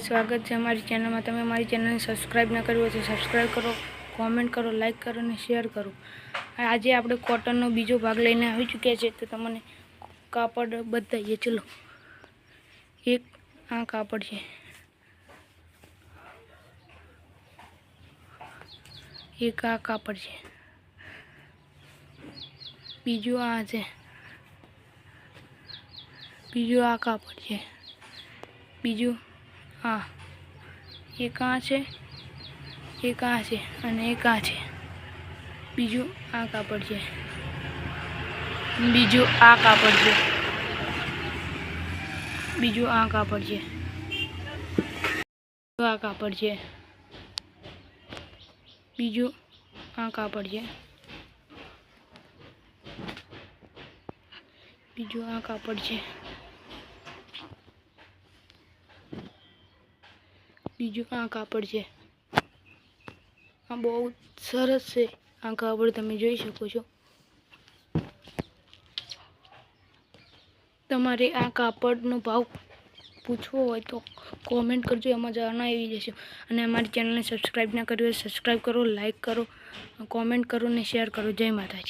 સ્વાગત છે અમારી ચેનલમાં. તમે મારી ચેનલને સબસ્ક્રાઈબ ન કર્યું હોય તો સબસ્ક્રાઈબ કરો કોમેન્ટ કરો લાઇક કરો અને શેર કરો. આજે આપણે કોટનનો બીજો ભાગ લઈને આવી ચૂક્યા છે તો તમને કાપડ બતાવીએ. ચલો, એક આ કાપડ છે. એક આ કાપડ છે. બીજું આ છે. બીજું આ કાપડ છે. બીજું આ એ કાં છે? એ કાં છે અને એ કાં છે? બીજું આ કાપડ છે બીજું આ કાપડ છે બીજું આ કાપડ છે આ કાપડ છે બીજું આ કાપડ છે બીજું આ કાપડ છે બીજું આ કાપડ છે? આ બહુ સરસ છે. આ કાપડ તમે જોઈ શકો છો. તમારે આ કાપડનો ભાવ પૂછવો હોય તો કોમેન્ટ કરજો, એમાં જાણવા આવી જશે. અને અમારી ચેનલને સબસ્ક્રાઈબ ના કરવી હોય સબસ્ક્રાઈબ કરો લાઈક કરો કોમેન્ટ કરો ને શેર કરો. જય માતાજી.